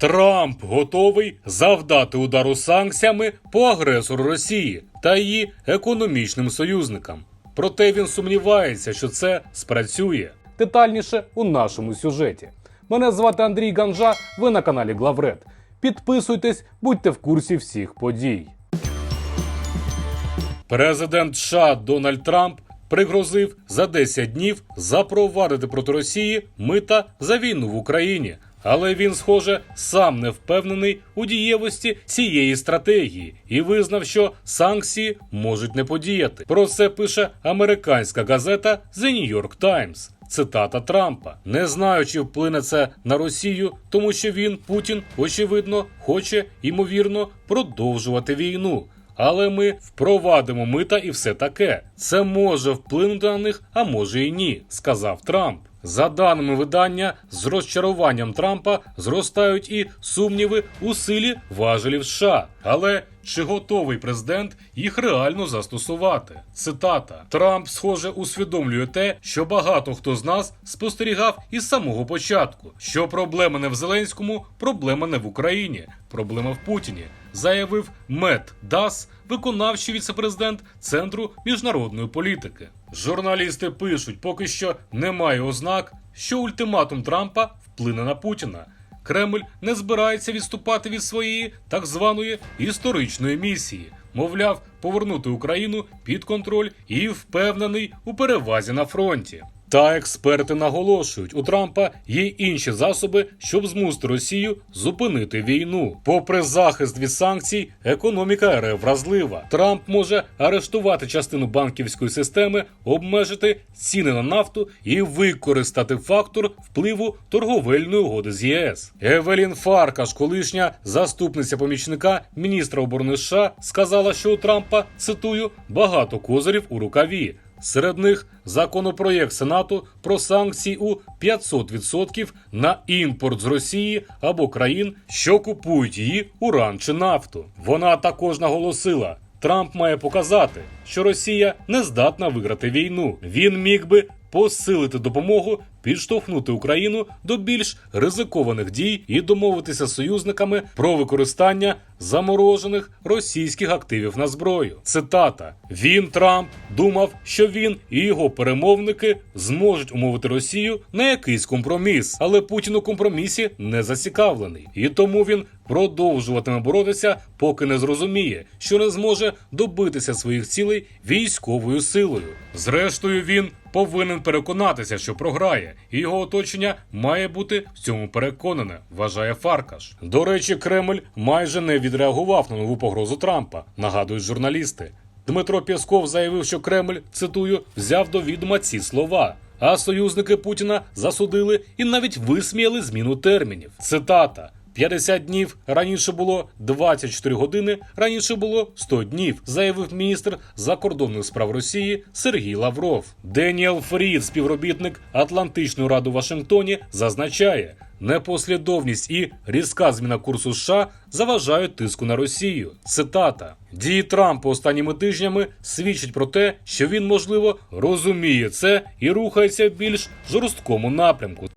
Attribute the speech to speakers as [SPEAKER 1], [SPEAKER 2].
[SPEAKER 1] Трамп готовий завдати удару санкціями по агресору Росії та її економічним союзникам. Проте він сумнівається, що це спрацює. Детальніше у нашому сюжеті. Мене звати Андрій Ганжа. Ви на каналі Главред. Підписуйтесь, будьте в курсі всіх подій. Президент США Дональд Трамп пригрозив за 10 днів запровадити проти Росії мита за війну в Україні. Але він, схоже, сам не впевнений у дієвості цієї стратегії і визнав, що санкції можуть не подіяти. Про це пише американська газета The New York Times. Цитата Трампа: не знаю, чи вплине це на Росію, тому що він, Путін, очевидно, хоче ймовірно продовжувати війну. Але ми впровадимо мита і все таке. Це може вплинути на них, а може і ні, сказав Трамп. За даними видання, з розчаруванням Трампа зростають і сумніви у силі важелів США. Але чи готовий президент їх реально застосувати? Цитата: Трамп, схоже, усвідомлює те, що багато хто з нас спостерігав із самого початку. Що проблема не в Зеленському, проблема не в Україні, проблема в Путіні. Заявив Мет Дас, виконавчий віцепрезидент Центру міжнародної політики. Журналісти пишуть, поки що немає ознак, що ультиматум Трампа вплине на Путіна. Кремль не збирається відступати від своєї так званої історичної місії. Мовляв, повернути Україну під контроль і впевнений у перевазі на фронті. Та експерти наголошують, у Трампа є інші засоби, щоб змусити Росію зупинити війну. Попри захист від санкцій, економіка РФ вразлива. Трамп може арештувати частину банківської системи, обмежити ціни на нафту і використати фактор впливу торговельної угоди з ЄС. Евелін Фаркаш, колишня заступниця помічника міністра оборони США, сказала, що у Трампа цитую багато козирів у рукаві. Серед них законопроєкт Сенату про санкції у 500% на імпорт з Росії або країн, що купують її уран чи нафту. Вона також наголосила. Трамп має показати, що Росія не здатна виграти війну. Він міг би посилити допомогу, підштовхнути Україну до більш ризикованих дій і домовитися з союзниками про використання заморожених російських активів на зброю. Цитата: Він Трамп думав, що він і його перемовники зможуть умовити Росію на якийсь компроміс, але Путін у компромісі не зацікавлений, і тому він продовжуватиме боротися, поки не зрозуміє, що не зможе добитися своїх цілей військовою силою. Зрештою, він повинен переконатися, що програє, і його оточення має бути в цьому переконане, вважає Фаркаш. До речі, Кремль майже не відреагував на нову погрозу Трампа, нагадують журналісти. Дмитро Пєсков заявив, що Кремль цитую взяв до відома ці слова. А союзники Путіна засудили і навіть висміяли зміну термінів. Цитата. 50 днів раніше було 24 години, раніше було 100 днів, заявив міністр закордонних справ Росії Сергій Лавров. Деніел Фрід, співробітник Атлантичної ради у Вашингтоні, зазначає. Непослідовність і різка зміна курсу США заважають тиску на Росію. Цитата: дії Трампа останніми тижнями свідчать про те, що він можливо розуміє це і рухається в більш жорсткому напрямку.